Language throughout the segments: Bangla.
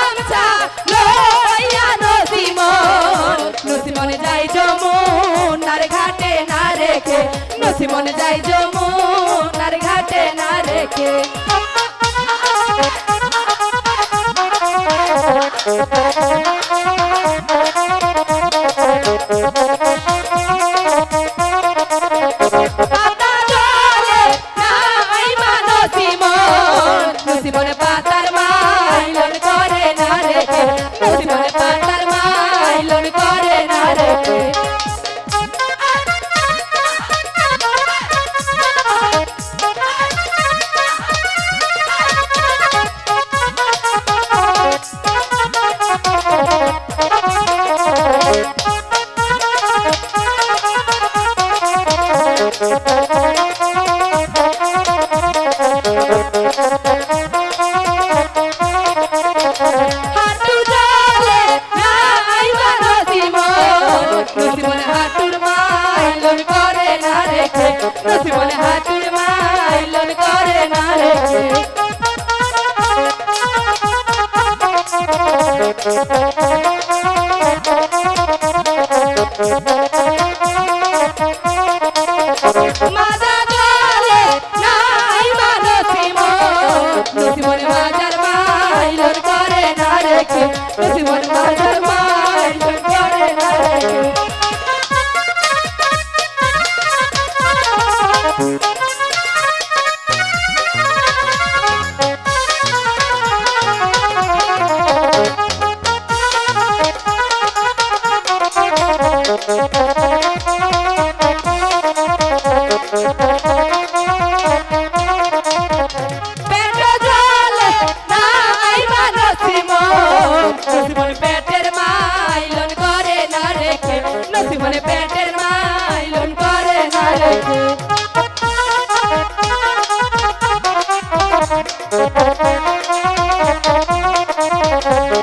আচ্ছা, মনে যাই যমুন আর ঘাটে না রেখে নসি মনে যাই যমুন জীবনে পাত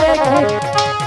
রে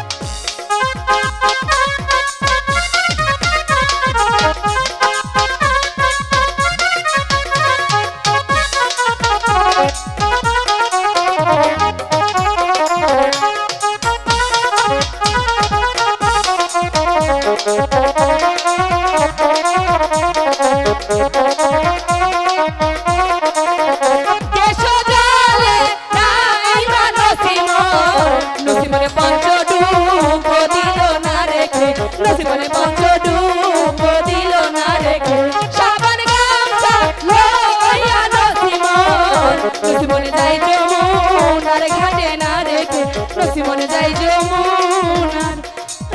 যাইতে নসিমনে যাই যমুনার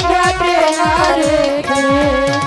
ঘাটে না রেখে।